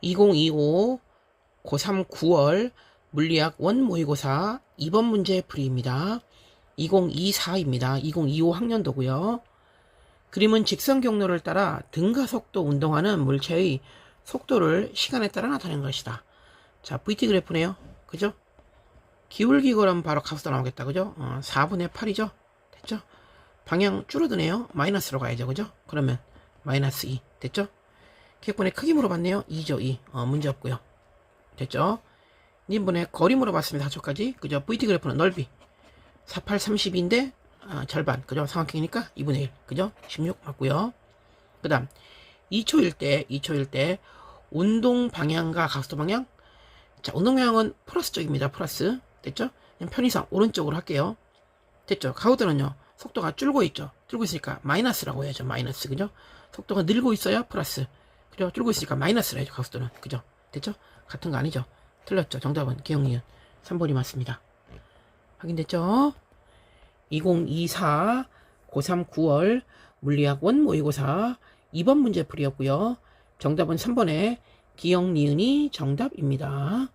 2025 고3 9월 물리학 원 모의고사 2번 문제 풀이입니다. 2024입니다. 2025 학년도고요. 그림은 직선 경로를 따라 등가 속도 운동하는 물체의 속도를 시간에 따라 나타낸 것이다. 자, VT 그래프네요. 그죠? 기울기 그럼 바로 값도 나오겠다. 그죠? 어, 4분의 8이죠? 됐죠? 방향 줄어드네요. 마이너스로 가야죠. 그죠? 그러면 마이너스 2. 됐죠? 객분의 크기 물어봤네요. 2죠, 2. 어, 문제 없고요. 됐죠? 님분의 거리 물어봤습니다. 하초까지. 그죠? VT 그래프는 넓이. 48, 32인데, 아, 절반. 그죠? 삼각형이니까 2분의 1. 그죠? 16 맞고요. 그 다음, 2초일 때, 2초일 때, 운동 방향과 각도 방향. 자, 운동 방향은 플러스 쪽입니다. 플러스. 됐죠? 편의상 오른쪽으로 할게요. 됐죠? 가우드는요, 속도가 줄고 있죠? 줄고 있으니까 마이너스라고 해야죠. 마이너스. 그죠? 속도가 늘고 있어야 플러스. 그죠? 줄고 있으니까 마이너스라 해야죠. 가우스도는. 그죠? 됐죠? 같은 거 아니죠? 틀렸죠? 정답은 기억니은 3번이 맞습니다. 확인됐죠? 2024 고3 9월 물리학 원 모의고사 2번 문제 풀이었고요. 정답은 3번에 기억 니은이 정답입니다.